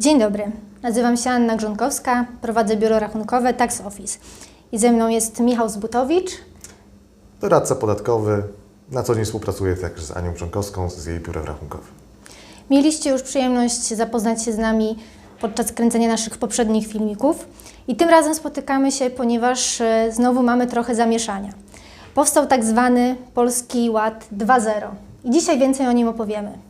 Dzień dobry, nazywam się Anna Grzonkowska, prowadzę biuro rachunkowe Tax Office. I ze mną jest Michał Zbutowicz. Doradca podatkowy. Na co dzień współpracuję także z Anią Brzonkowską z jej biurem rachunkowym. Mieliście już przyjemność zapoznać się z nami podczas kręcenia naszych poprzednich filmików. I tym razem spotykamy się, ponieważ e, znowu mamy trochę zamieszania. Powstał tak zwany Polski Ład 2.0 i dzisiaj więcej o nim opowiemy.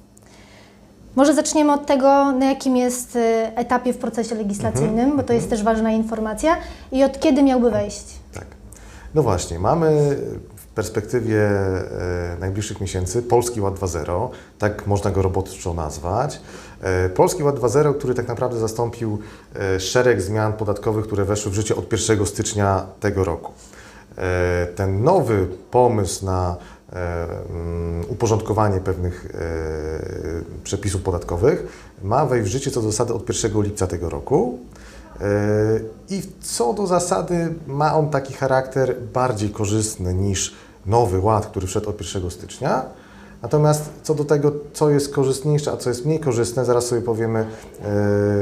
Może zaczniemy od tego, na jakim jest e, etapie w procesie legislacyjnym, bo to jest też ważna informacja, i od kiedy miałby wejść. Tak. No właśnie, mamy w perspektywie e, najbliższych miesięcy Polski Ład 2.0, tak można go robotczo nazwać. E, Polski Ład 2.0, który tak naprawdę zastąpił e, szereg zmian podatkowych, które weszły w życie od 1 stycznia tego roku. Ten nowy pomysł na uporządkowanie pewnych e, przepisów podatkowych ma wejść w życie co do zasady od 1 lipca tego roku. E, I co do zasady ma on taki charakter bardziej korzystny niż nowy ład, który wszedł od 1 stycznia. Natomiast co do tego, co jest korzystniejsze, a co jest mniej korzystne, zaraz sobie powiemy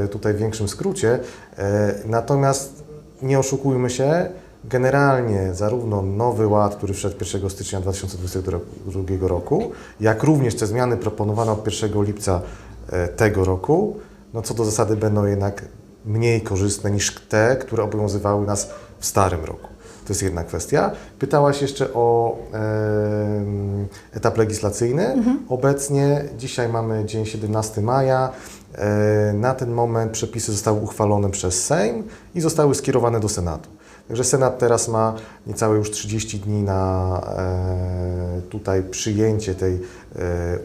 e, tutaj w większym skrócie. E, Natomiast nie oszukujmy się, generalnie zarówno nowy ład, który wszedł 1 stycznia 2022 roku, jak również te zmiany proponowane od 1 lipca e, tego roku, no co do zasady będą jednak mniej korzystne niż te, które obowiązywały nas w starym roku. To jest jedna kwestia. Pytałaś jeszcze o em, etap legislacyjny. Obecnie, dzisiaj mamy dzień 17 maja. E, na ten moment przepisy zostały uchwalone przez Sejm i zostały skierowane do Senatu. Także Senat teraz ma niecałe już 30 dni na e, tutaj przyjęcie tej e,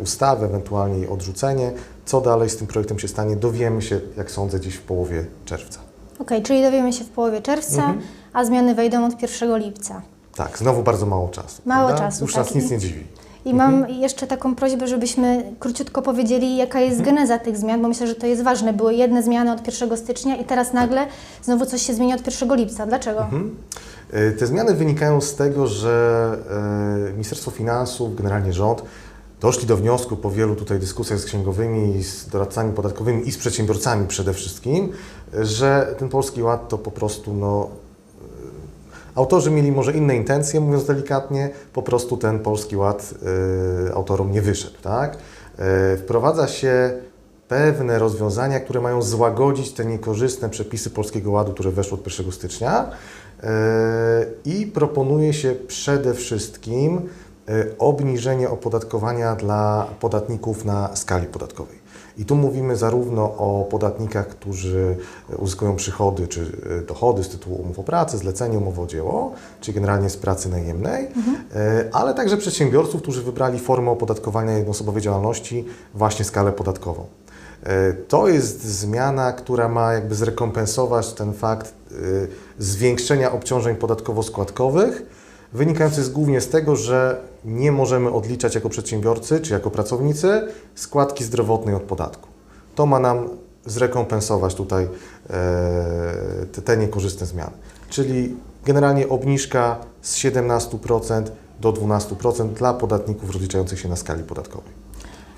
ustawy, ewentualnie jej odrzucenie. Co dalej z tym projektem się stanie, dowiemy się, jak sądzę, gdzieś w połowie czerwca. Okej, czyli dowiemy się w połowie czerwca, Mhm. a zmiany wejdą od 1 lipca. Tak, znowu bardzo mało czasu. Mało prawda? czasu, Już tak. nas nic nie dziwi. I mam jeszcze taką prośbę, żebyśmy króciutko powiedzieli, jaka jest Mhm. geneza tych zmian, bo myślę, że to jest ważne. Były jedne zmiany od 1 stycznia i teraz nagle znowu coś się zmienia od 1 lipca. Dlaczego? Mhm. E, Te zmiany wynikają z tego, że e, Ministerstwo Finansów, generalnie rząd, doszli do wniosku po wielu tutaj dyskusjach z księgowymi, z doradcami podatkowymi i z przedsiębiorcami przede wszystkim, że ten Polski Ład to po prostu no, e, Autorzy mieli może inne intencje, mówiąc delikatnie, po prostu ten Polski Ład e, autorom nie wyszedł. Tak? E, wprowadza się pewne rozwiązania, które mają złagodzić te niekorzystne przepisy Polskiego Ładu, które weszły od 1 stycznia e, i proponuje się przede wszystkim e, obniżenie opodatkowania dla podatników na skali podatkowej. I tu mówimy zarówno o podatnikach, którzy uzyskują przychody czy e, dochody z tytułu umów o pracę, zlecenie, umowy o dzieło, czyli generalnie z pracy najemnej, e, ale także przedsiębiorców, którzy wybrali formę opodatkowania jednoosobowej działalności, właśnie skalę podatkową. E, To jest zmiana, która ma jakby zrekompensować ten fakt e, zwiększenia obciążeń podatkowo-składkowych, wynikający z, głównie z tego, że nie możemy odliczać jako przedsiębiorcy czy jako pracownicy składki zdrowotnej od podatku. To ma nam zrekompensować tutaj e, te niekorzystne zmiany. Czyli generalnie obniżka z 17% do 12% dla podatników rozliczających się na skali podatkowej.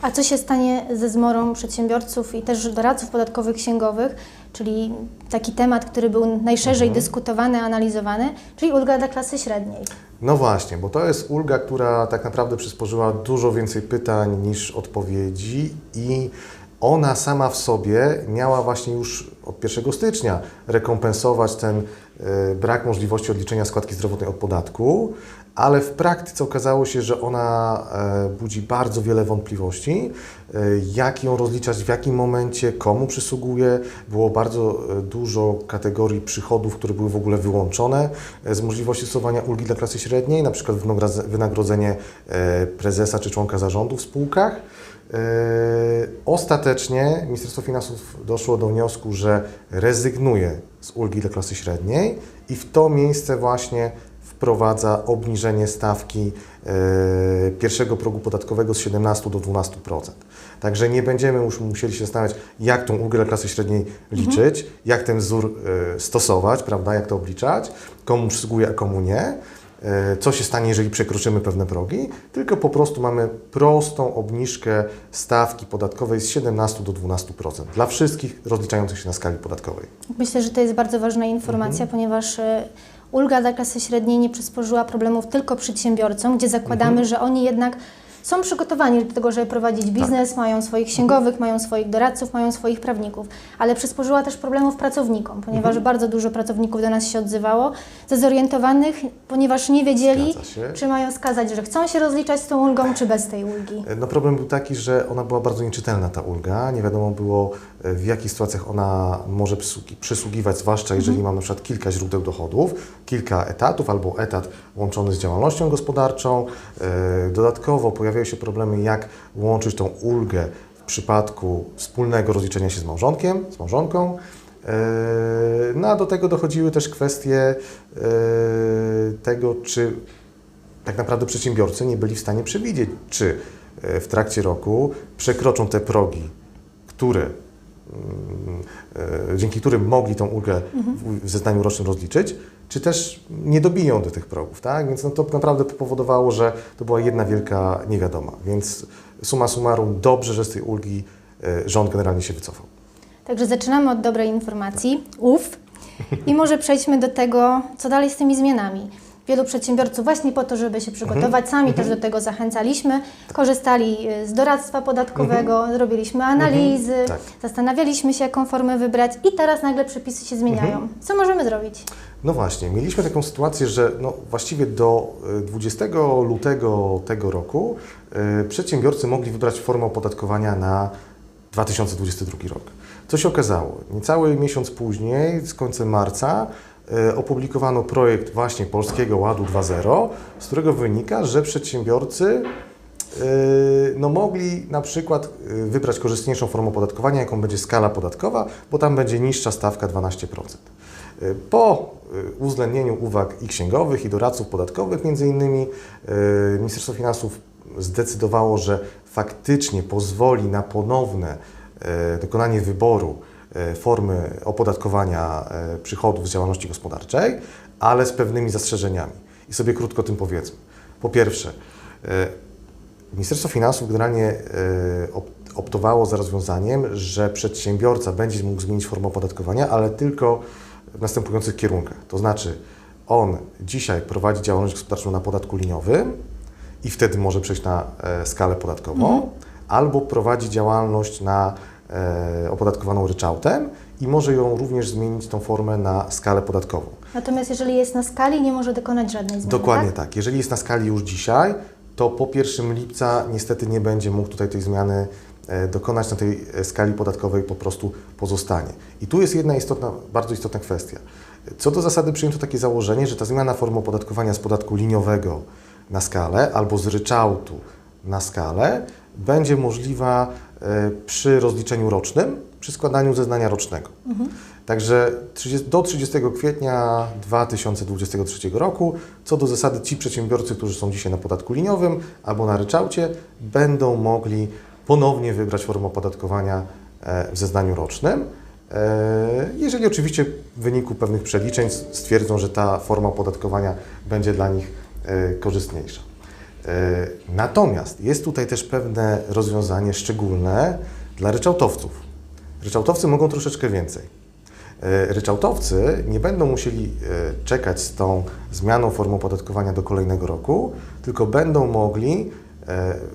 A co się stanie ze zmorą przedsiębiorców i też doradców podatkowych księgowych, czyli taki temat, który był najszerzej Mhm. dyskutowany, analizowany, czyli ulga dla klasy średniej. No właśnie, bo to jest ulga, która tak naprawdę przysporzyła dużo więcej pytań niż odpowiedzi i ona sama w sobie miała właśnie już od 1 stycznia rekompensować ten e, brak możliwości odliczenia składki zdrowotnej od podatku, ale w praktyce okazało się, że ona e, budzi bardzo wiele wątpliwości, e, jak ją rozliczać, w jakim momencie, komu przysługuje. Było bardzo e, dużo kategorii przychodów, które były w ogóle wyłączone z możliwości stosowania ulgi dla klasy średniej, na przykład wynagrodze- wynagrodzenie prezesa czy członka zarządu w spółkach. Ostatecznie Ministerstwo Finansów doszło do wniosku, że rezygnuje z ulgi dla klasy średniej i w to miejsce właśnie wprowadza obniżenie stawki e, pierwszego progu podatkowego z 17 do 12%. Także nie będziemy już musieli się zastanawiać, jak tą ulgę dla klasy średniej liczyć, jak ten wzór e, stosować, prawda, jak to obliczać, komu przysługuje, a komu nie. e, co się stanie, jeżeli przekroczymy pewne progi, tylko po prostu mamy prostą obniżkę stawki podatkowej z 17 do 12% dla wszystkich rozliczających się na skali podatkowej. Myślę, że to jest bardzo ważna informacja, Mhm. ponieważ ulga dla klasy średniej nie przysporzyła problemów tylko przedsiębiorcom, gdzie zakładamy, Mhm. że oni jednak są przygotowani do tego, żeby prowadzić biznes, Tak. mają swoich księgowych, mają swoich doradców, mają swoich prawników, ale przysporzyła też problemów pracownikom, ponieważ Mhm. bardzo dużo pracowników do nas się odzywało, zorientowanych, ponieważ nie wiedzieli, czy mają skazać, że chcą się rozliczać z tą ulgą, czy bez tej ulgi. No problem był taki, że ona była bardzo nieczytelna, ta ulga. Nie wiadomo było, w jakich sytuacjach ona może przysługi- przysługiwać, zwłaszcza jeżeli mam na przykład kilka źródeł dochodów, kilka etatów albo etat łączony z działalnością gospodarczą. E, Dodatkowo pojawiają się problemy, jak łączyć tą ulgę w przypadku wspólnego rozliczenia się z małżonkiem, z małżonką. E, No a do tego dochodziły też kwestie e, tego, czy tak naprawdę przedsiębiorcy nie byli w stanie przewidzieć, czy w trakcie roku przekroczą te progi, które, dzięki którym mogli tą ulgę w- w zeznaniu rocznym rozliczyć, czy też nie dobiją do tych progów, tak? Więc no to naprawdę powodowało, że to była jedna wielka niewiadoma. Więc summa summarum, dobrze, że z tej ulgi e, rząd generalnie się wycofał. Także zaczynamy od dobrej informacji, uf, i może przejdźmy do tego, co dalej z tymi zmianami. Wielu przedsiębiorców właśnie po to, żeby się przygotować, sami też do tego zachęcaliśmy, korzystali y, z doradztwa podatkowego, zrobiliśmy analizy, Tak. zastanawialiśmy się, jaką formę wybrać i teraz nagle przepisy się zmieniają. Co możemy zrobić? No właśnie, mieliśmy taką sytuację, że no właściwie do y, 20 lutego tego roku y, przedsiębiorcy mogli wybrać formę opodatkowania na 2022 rok. Co się okazało? Niecały miesiąc później, z końcem marca, y, opublikowano projekt właśnie Polskiego Ładu 2.0, z którego wynika, że przedsiębiorcy Yy, no mogli na przykład yy, wybrać korzystniejszą formę opodatkowania, jaką będzie skala podatkowa, bo tam będzie niższa stawka 12%. Yy, Po uwzględnieniu uwag i księgowych, i doradców podatkowych między innymi, Ministerstwo Finansów zdecydowało, że faktycznie pozwoli na ponowne dokonanie wyboru formy opodatkowania yy, przychodów z działalności gospodarczej, ale z pewnymi zastrzeżeniami. I sobie krótko o tym powiedzmy. Po pierwsze, yy, Ministerstwo Finansów generalnie e, op- optowało za rozwiązaniem, że przedsiębiorca będzie mógł zmienić formę opodatkowania, ale tylko w następujących kierunkach. To znaczy, on dzisiaj prowadzi działalność gospodarczą na podatku liniowym i wtedy może przejść na e, skalę podatkową, albo prowadzi działalność na e, opodatkowaną ryczałtem i może ją również zmienić tą formę na skalę podatkową. Natomiast jeżeli jest na skali, nie może dokonać żadnej zmiany. Dokładnie tak? tak? Jeżeli jest na skali już dzisiaj, to po 1 lipca niestety nie będzie mógł tutaj tej zmiany e, dokonać na tej e, skali podatkowej po prostu pozostanie. I tu jest jedna istotna, bardzo istotna kwestia. Co do zasady przyjęto takie założenie, że ta zmiana formy opodatkowania z podatku liniowego na skalę albo z ryczałtu na skalę będzie możliwa e, przy rozliczeniu rocznym, przy składaniu zeznania rocznego. Także 30, do 30 kwietnia 2023 roku, co do zasady ci przedsiębiorcy, którzy są dzisiaj na podatku liniowym albo na ryczałcie, będą mogli ponownie wybrać formę opodatkowania e, w zeznaniu rocznym. E, Jeżeli oczywiście w wyniku pewnych przeliczeń stwierdzą, że ta forma opodatkowania będzie dla nich e, korzystniejsza. E, Natomiast jest tutaj też pewne rozwiązanie szczególne dla ryczałtowców. Ryczałtowcy mogą troszeczkę więcej. E, Ryczałtowcy nie będą musieli e, czekać z tą zmianą formy opodatkowania do kolejnego roku, tylko będą mogli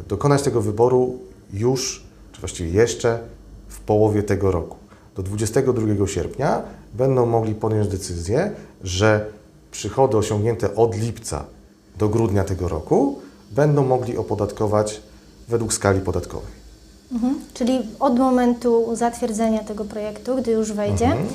dokonać tego wyboru już, czy właściwie jeszcze w połowie tego roku. Do 22 sierpnia będą mogli podjąć decyzję, że przychody osiągnięte od lipca do grudnia tego roku będą mogli opodatkować według skali podatkowej. Mhm. Czyli od momentu zatwierdzenia tego projektu, gdy już wejdzie, Mhm.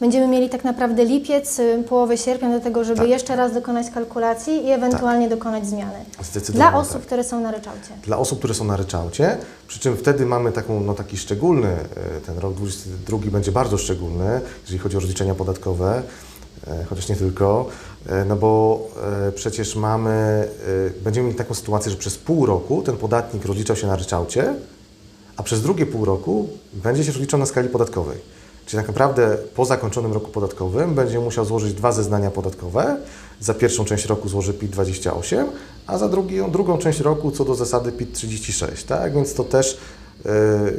będziemy mieli tak naprawdę lipiec, y, połowę sierpnia do tego, żeby Tak. jeszcze raz dokonać kalkulacji i ewentualnie dokonać zmiany. Zdecydowanie Dla osób, tak. które są na ryczałcie. dla osób, które są na ryczałcie, przy czym wtedy mamy taką, no, taki szczególny, e, ten rok 22 będzie bardzo szczególny, jeżeli chodzi o rozliczenia podatkowe, e, chociaż nie tylko, no bo e, przecież mamy, e, będziemy mieli taką sytuację, że przez pół roku ten podatnik rozliczał się na ryczałcie, a przez drugie pół roku będzie się rozliczał na skali podatkowej. Czyli tak naprawdę po zakończonym roku podatkowym będzie musiał złożyć dwa zeznania podatkowe. Za pierwszą część roku złoży PIT 28, a za drugi, drugą część roku co do zasady PIT 36. Tak? Więc to też e,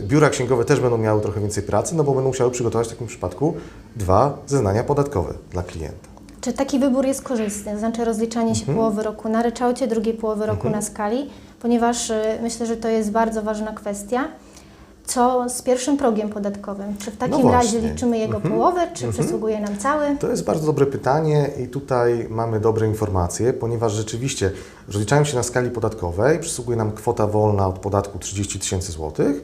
biura księgowe też będą miały trochę więcej pracy, no bo będą musiały przygotować w takim przypadku dwa zeznania podatkowe dla klienta. Czy taki wybór jest korzystny, to znaczy rozliczanie się połowy roku na ryczałcie, drugiej połowy roku na skali, ponieważ y, myślę, że to jest bardzo ważna kwestia. Co z pierwszym progiem podatkowym? Czy w takim razie właśnie. liczymy jego połowę, czy przysługuje nam cały? To jest bardzo dobre pytanie i tutaj mamy dobre informacje, ponieważ rzeczywiście rozliczając się na skali podatkowej przysługuje nam kwota wolna od podatku 30 tysięcy złotych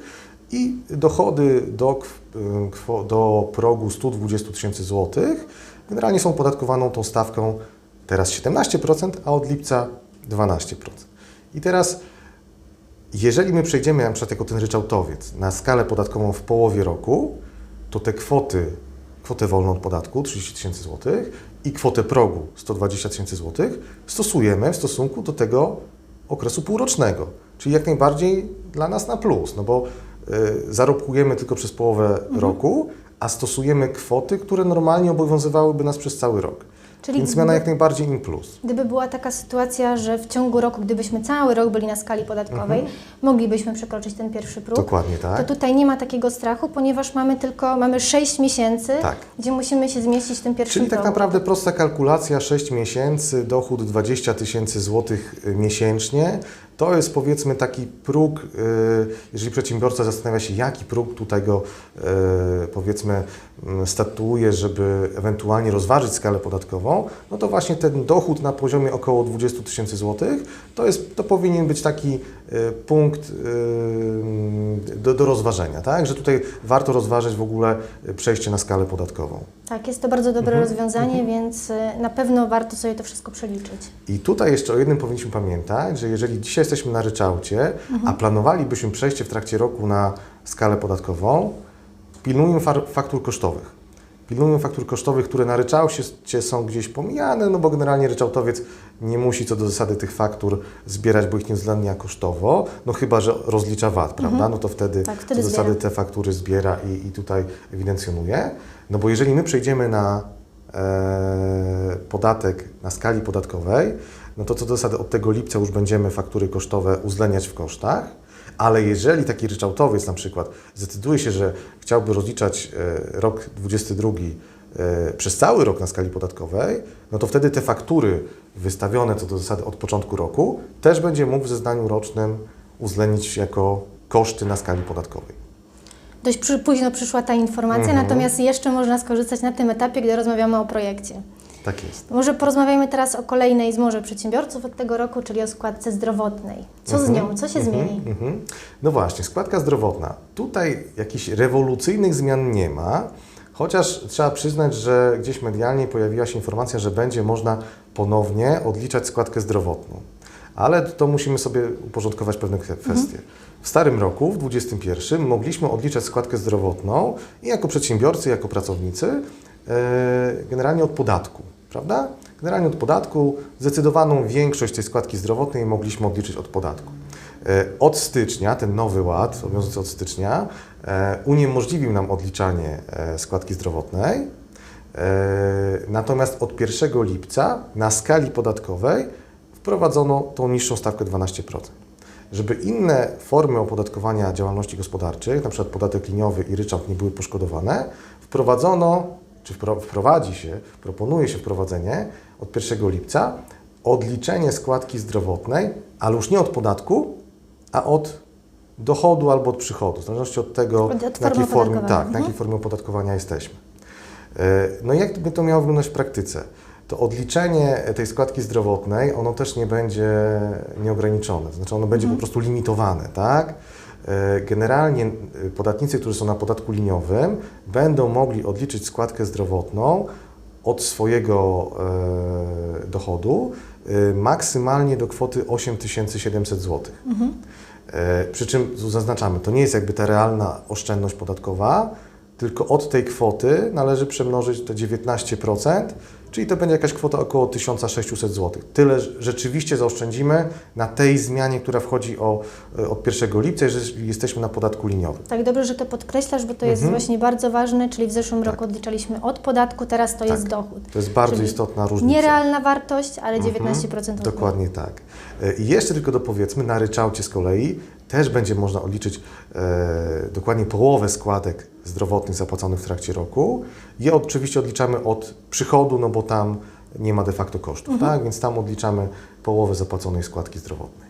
i dochody do, y, do progu 120 tysięcy złotych generalnie są opodatkowaną tą stawką teraz 17%, a od lipca 12%. I teraz jeżeli my przejdziemy na przykład jako ten ryczałtowiec na skalę podatkową w połowie roku, to te kwoty, kwotę wolną od podatku 30 tysięcy złotych i kwotę progu 120 tysięcy złotych stosujemy w stosunku do tego okresu półrocznego. Czyli jak najbardziej dla nas na plus, no bo y, zarobkujemy tylko przez połowę roku, a stosujemy kwoty, które normalnie obowiązywałyby nas przez cały rok. Czyli Więc zmiana gdyby- jak najbardziej in plus. Gdyby była taka sytuacja, że w ciągu roku, gdybyśmy cały rok byli na skali podatkowej, moglibyśmy przekroczyć ten pierwszy próg, Dokładnie tak. to tutaj nie ma takiego strachu, ponieważ mamy tylko mamy 6 miesięcy, Tak. gdzie musimy się zmieścić w tym pierwszym Czyli tak progu. naprawdę prosta kalkulacja, 6 miesięcy, dochód 20 tysięcy złotych miesięcznie. To jest powiedzmy taki próg, y, jeżeli przedsiębiorca zastanawia się, jaki próg tutaj go y, powiedzmy mm, statuuje, żeby ewentualnie rozważyć skalę podatkową, no to właśnie ten dochód na poziomie około 20 tysięcy złotych, to, jest, to powinien być taki punkt y, do, do rozważenia, tak? Że tutaj warto rozważyć w ogóle y, przejście na skalę podatkową. Tak, jest to bardzo dobre Mhm. rozwiązanie, więc y, na pewno warto sobie to wszystko przeliczyć. I tutaj jeszcze o jednym powinniśmy pamiętać, że jeżeli dzisiaj jesteśmy na ryczałcie, a planowalibyśmy przejście w trakcie roku na skalę podatkową, pilnujmy faktur kosztowych. Pilnujmy faktur kosztowych, które na ryczałcie są gdzieś pomijane, no bo generalnie ryczałtowiec nie musi co do zasady tych faktur zbierać, bo ich nie uwzględnia kosztowo, no chyba, że rozlicza VAT, prawda? No to wtedy, Tak, wtedy co do zasady te faktury zbiera i, i tutaj ewidencjonuje. No bo jeżeli my przejdziemy na e, podatek na skali podatkowej, no to co do zasady od tego lipca już będziemy faktury kosztowe uwzględniać w kosztach, ale jeżeli taki ryczałtowiec na przykład zdecyduje się, że chciałby rozliczać e, rok 22 e, przez cały rok na skali podatkowej, no to wtedy te faktury wystawione co do zasady od początku roku też będzie mógł w zeznaniu rocznym uwzględnić jako koszty na skali podatkowej. Dość późno przyszła ta informacja, Mhm. natomiast jeszcze można skorzystać na tym etapie, gdy rozmawiamy o projekcie. Tak jest. Może porozmawiajmy teraz o kolejnej z może przedsiębiorców od tego roku, czyli o składce zdrowotnej. Co z nią? Co się zmieni? Mhm. No właśnie, składka zdrowotna. Tutaj jakichś rewolucyjnych zmian nie ma, chociaż trzeba przyznać, że gdzieś medialnie pojawiła się informacja, że będzie można ponownie odliczać składkę zdrowotną. Ale to musimy sobie uporządkować pewne kwe- kwestie. W starym roku, w 2021, mogliśmy odliczać składkę zdrowotną i jako przedsiębiorcy, jako pracownicy, e, generalnie od podatku, prawda? Generalnie od podatku zdecydowaną większość tej składki zdrowotnej mogliśmy odliczyć od podatku. E, Od stycznia, ten nowy ład, obowiązujący od stycznia, e, uniemożliwił nam odliczanie e, składki zdrowotnej. Natomiast od 1 lipca na skali podatkowej wprowadzono tą niższą stawkę 12%. Żeby inne formy opodatkowania działalności gospodarczej, np. podatek liniowy i ryczałt nie były poszkodowane, wprowadzono, czy wpro- wprowadzi się, proponuje się wprowadzenie od 1 lipca odliczenie składki zdrowotnej, ale już nie od podatku, a od dochodu albo od przychodu, w zależności od tego, Od- od na jakiej formie, opodatkowania. tak, na Mhm. jakiej formie opodatkowania jesteśmy. E, No i jak by to miało wyglądać w praktyce? To odliczenie tej składki zdrowotnej, ono też nie będzie nieograniczone, to znaczy ono będzie po prostu limitowane, tak? E, Generalnie e, podatnicy, którzy są na podatku liniowym, będą mogli odliczyć składkę zdrowotną od swojego e, dochodu maksymalnie do kwoty 8700 zł. E, Przy czym zaznaczamy, to nie jest jakby ta realna oszczędność podatkowa, tylko od tej kwoty należy przemnożyć te 19%, czyli to będzie jakaś kwota około 1600 zł. Tyle rzeczywiście zaoszczędzimy na tej zmianie, która wchodzi o, e, od 1 lipca, jeżeli jesteśmy na podatku liniowym. Tak, dobrze, że to podkreślasz, bo to jest Mhm. właśnie bardzo ważne, czyli w zeszłym Tak. roku odliczaliśmy od podatku, teraz to Tak. jest dochód. To jest bardzo Czyli istotna różnica. Nierealna wartość, ale Mhm, 19% dochodu. Dokładnie tak. E, I jeszcze tylko dopowiedzmy, na ryczałcie z kolei też będzie można odliczyć e, dokładnie połowę składek zdrowotnych zapłaconych w trakcie roku. Je oczywiście odliczamy od przychodu, no bo tam nie ma de facto kosztów, Mhm. tak? Więc tam odliczamy połowę zapłaconej składki zdrowotnej.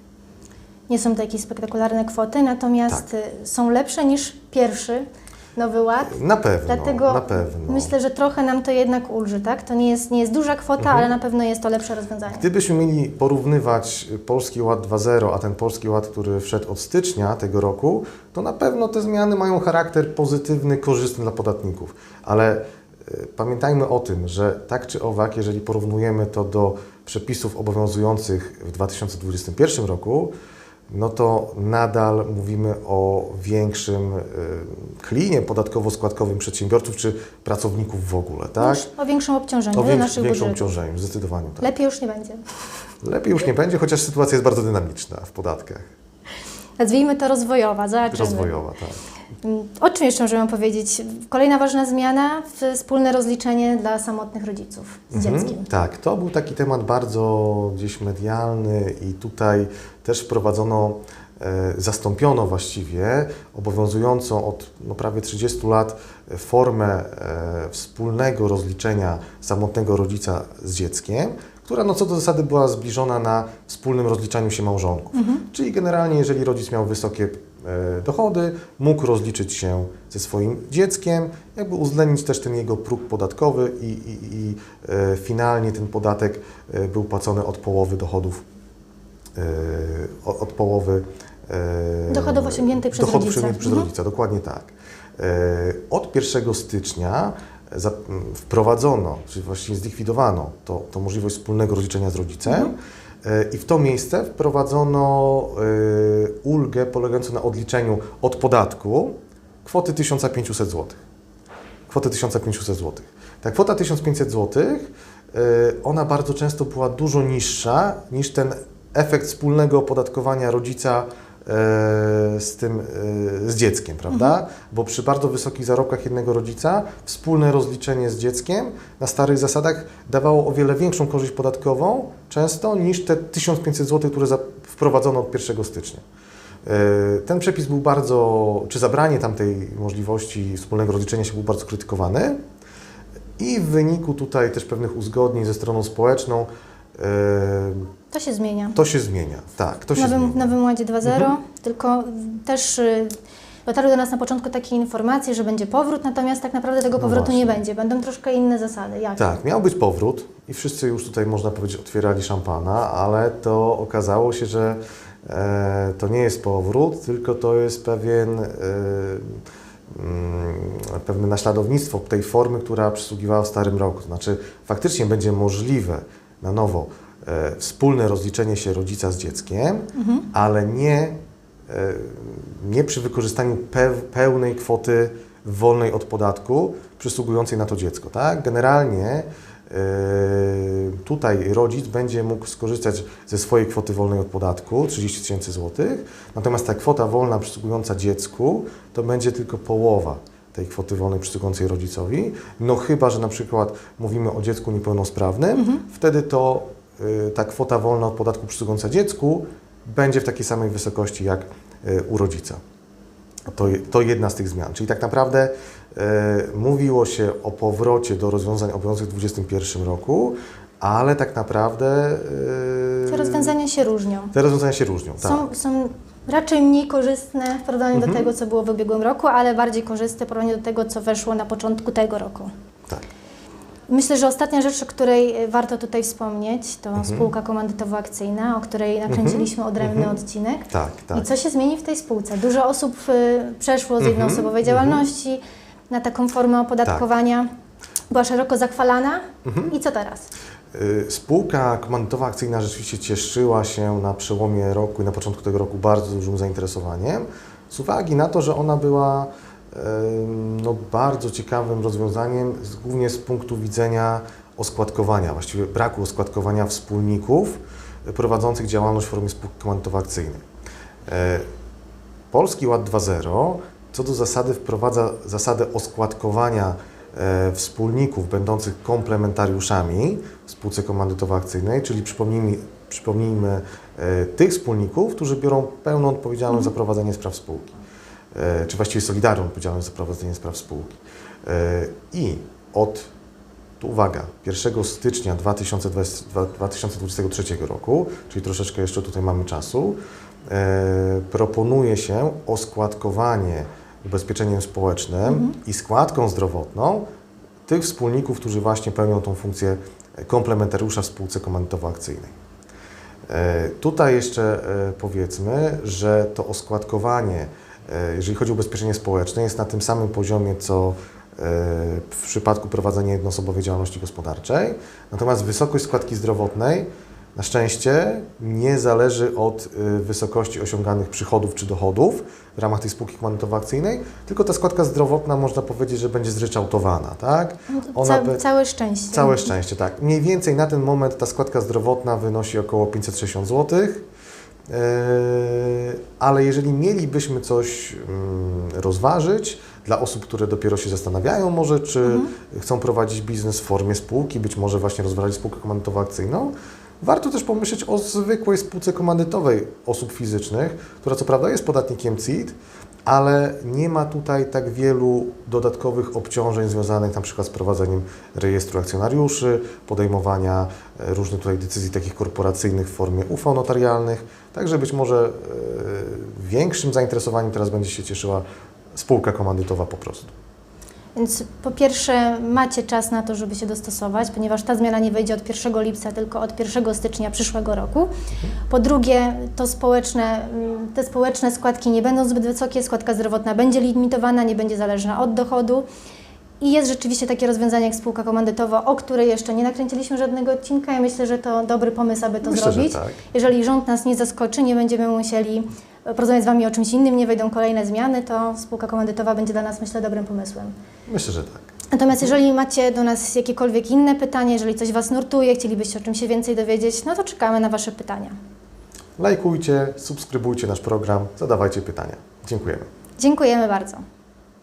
Nie są to jakieś spektakularne kwoty, natomiast Tak. y, są lepsze niż pierwszy Nowy Ład. Na pewno, Dlatego na pewno. myślę, że trochę nam to jednak ulży, tak? To nie jest, nie jest duża kwota, Mhm. ale na pewno jest to lepsze rozwiązanie. Gdybyśmy mieli porównywać Polski Ład 2.0, a ten Polski Ład, który wszedł od stycznia tego roku, to na pewno te zmiany mają charakter pozytywny, korzystny dla podatników. Ale e, pamiętajmy o tym, że tak czy owak, jeżeli porównujemy to do przepisów obowiązujących w 2021 roku, no to nadal mówimy o większym e, klinie podatkowo-składkowym przedsiębiorców czy pracowników w ogóle, tak? Już o większym obciążeniu O do większ, naszych większym budżetów. obciążeniu, zdecydowanie tak. Lepiej już nie będzie. Lepiej już nie będzie, chociaż sytuacja jest bardzo dynamiczna w podatkach. Nazwijmy to rozwojowa, zobaczymy. Rozwojowa, tak. Mm, O czym jeszcze możemy powiedzieć? Kolejna ważna zmiana, wspólne rozliczenie dla samotnych rodziców z Mhm, dzieckiem. Tak, to był taki temat bardzo gdzieś medialny i tutaj też wprowadzono, e, zastąpiono właściwie obowiązującą od no, prawie 30 lat e, formę e, wspólnego rozliczenia samotnego rodzica z dzieckiem, która no, co do zasady była zbliżona na wspólnym rozliczaniu się małżonków. Czyli generalnie, jeżeli rodzic miał wysokie dochody, mógł rozliczyć się ze swoim dzieckiem, jakby uwzględnić też ten jego próg podatkowy i, i, i finalnie ten podatek był płacony od połowy dochodów, od, od połowy e, Dochodów osiągniętych przez dochodów rodzica. przez Mhm. rodzica, dokładnie tak. E, Od 1 stycznia wprowadzono, czy właściwie zlikwidowano to, to możliwość wspólnego rozliczenia z rodzicem Mhm. e, i w to miejsce wprowadzono e, ulgę polegającą na odliczeniu od podatku kwoty 1500 zł. Kwotę 1500 zł. Ta kwota 1500 zł, e, ona bardzo często była dużo niższa niż ten efekt wspólnego opodatkowania rodzica e, z tym, e, z dzieckiem, prawda? Bo przy bardzo wysokich zarobkach jednego rodzica wspólne rozliczenie z dzieckiem na starych zasadach dawało o wiele większą korzyść podatkową często niż te 1500 zł, które wprowadzono od 1 stycznia. E, Ten przepis był bardzo, czy zabranie tamtej możliwości wspólnego rozliczenia się był bardzo krytykowany i w wyniku tutaj też pewnych uzgodnień ze stroną społeczną To się zmienia. to się zmienia. Tak, to się nowym, zmienia. Nowym Ładzie 2.0, Mhm. tylko też y, dotarły do nas na początku takie informacje, że będzie powrót, natomiast tak naprawdę tego No powrotu nie właśnie. będzie. Będą troszkę inne zasady. Jak? Tak, miał być powrót i wszyscy już tutaj, można powiedzieć, otwierali szampana, ale to okazało się, że e, to nie jest powrót, tylko to jest pewien, e, mm, pewne naśladownictwo tej formy, która przysługiwała w starym roku. To znaczy, faktycznie będzie możliwe na nowo wspólne rozliczenie się rodzica z dzieckiem, ale nie, e, nie przy wykorzystaniu pe pełnej kwoty wolnej od podatku przysługującej na to dziecko. Tak? Generalnie e, tutaj rodzic będzie mógł skorzystać ze swojej kwoty wolnej od podatku, 30 tysięcy złotych, natomiast ta kwota wolna przysługująca dziecku to będzie tylko połowa tej kwoty wolnej przysługującej rodzicowi, no chyba, że na przykład mówimy o dziecku niepełnosprawnym, wtedy to ta kwota wolna od podatku przysługująca dziecku będzie w takiej samej wysokości jak y, u rodzica. To, to jedna z tych zmian. Czyli tak naprawdę e, mówiło się o powrocie do rozwiązań obowiązujących w 2021 roku, ale tak naprawdę Te rozwiązania się różnią. te rozwiązania się różnią. Tak. Są, są raczej mniej korzystne w porównaniu Mhm. do tego, co było w ubiegłym roku, ale bardziej korzystne w porównaniu do tego, co weszło na początku tego roku. Tak. Myślę, że ostatnia rzecz, o której e, warto tutaj wspomnieć, to Mhm. spółka komandytowo-akcyjna, o której nakręciliśmy odrębny Mhm. odcinek. Tak, tak. I co się zmieni w tej spółce? Dużo osób y, przeszło z Mhm, jednoosobowej mhm. działalności na taką formę opodatkowania. Była szeroko zachwalana. Mhm. I co teraz? Y, Spółka komandytowa akcyjna rzeczywiście cieszyła się na przełomie roku i na początku tego roku bardzo dużym zainteresowaniem, z uwagi na to, że ona była e, no, bardzo ciekawym rozwiązaniem, głównie z punktu widzenia oskładkowania, właściwie braku oskładkowania wspólników prowadzących działalność w formie spółki komandytowo-akcyjnej. E, Polski Ład 2.0 co do zasady wprowadza zasadę oskładkowania e, wspólników będących komplementariuszami w spółce komandytowo-akcyjnej, czyli przypomnijmy, przypomnijmy e, tych wspólników, którzy biorą pełną odpowiedzialność za prowadzenie spraw spółki, czy właściwie solidarną odpowiedzialność za prowadzenie spraw spółki. E, I od, tu uwaga, 1 stycznia 2020, 2023 roku, czyli troszeczkę jeszcze tutaj mamy czasu, e, proponuje się oskładkowanie ubezpieczeniem społecznym i składką zdrowotną tych wspólników, którzy właśnie pełnią tą funkcję komplementariusza w spółce komandytowo-akcyjnej. E, Tutaj jeszcze e, powiedzmy, że to oskładkowanie, e, jeżeli chodzi o ubezpieczenie społeczne, jest na tym samym poziomie, co e, w przypadku prowadzenia jednoosobowej działalności gospodarczej. Natomiast wysokość składki zdrowotnej na szczęście nie zależy od e, wysokości osiąganych przychodów czy dochodów w ramach tej spółki komandytowo-akcyjnej, tylko ta składka zdrowotna można powiedzieć, że będzie zryczałtowana, tak? Ona Ca- całe szczęście. Całe szczęście, tak. Mniej więcej na ten moment ta składka zdrowotna wynosi około 560 zł. Yy, ale jeżeli mielibyśmy coś mm, rozważyć dla osób, które dopiero się zastanawiają może, czy chcą prowadzić biznes w formie spółki, być może właśnie rozważać spółkę komandytowo-akcyjną, warto też pomyśleć o zwykłej spółce komandytowej osób fizycznych, która co prawda jest podatnikiem CIT, ale nie ma tutaj tak wielu dodatkowych obciążeń związanych na przykład z prowadzeniem rejestru akcjonariuszy, podejmowania e, różnych tutaj decyzji takich korporacyjnych w formie uchwał notarialnych. Także być może e, większym zainteresowaniem teraz będzie się cieszyła spółka komandytowa po prostu. Więc po pierwsze macie czas na to, żeby się dostosować, ponieważ ta zmiana nie wejdzie od 1 lipca, tylko od 1 stycznia przyszłego roku. Po drugie, to społeczne, mm, te społeczne składki nie będą zbyt wysokie, składka zdrowotna będzie limitowana, nie będzie zależna od dochodu. I jest rzeczywiście takie rozwiązanie jak spółka komandytowa, o której jeszcze nie nakręciliśmy żadnego odcinka. Ja myślę, że to dobry pomysł, aby to Myślę, zrobić. tak. Jeżeli rząd nas nie zaskoczy, nie będziemy musieli porozmawiać z Wami o czymś innym, nie wejdą kolejne zmiany, to spółka komandytowa będzie dla nas, myślę, dobrym pomysłem. Myślę, że tak. Natomiast jeżeli macie do nas jakiekolwiek inne pytanie, jeżeli coś Was nurtuje, chcielibyście o czymś się więcej dowiedzieć, no to czekamy na Wasze pytania. Lajkujcie, subskrybujcie nasz program, zadawajcie pytania. Dziękujemy. Dziękujemy bardzo.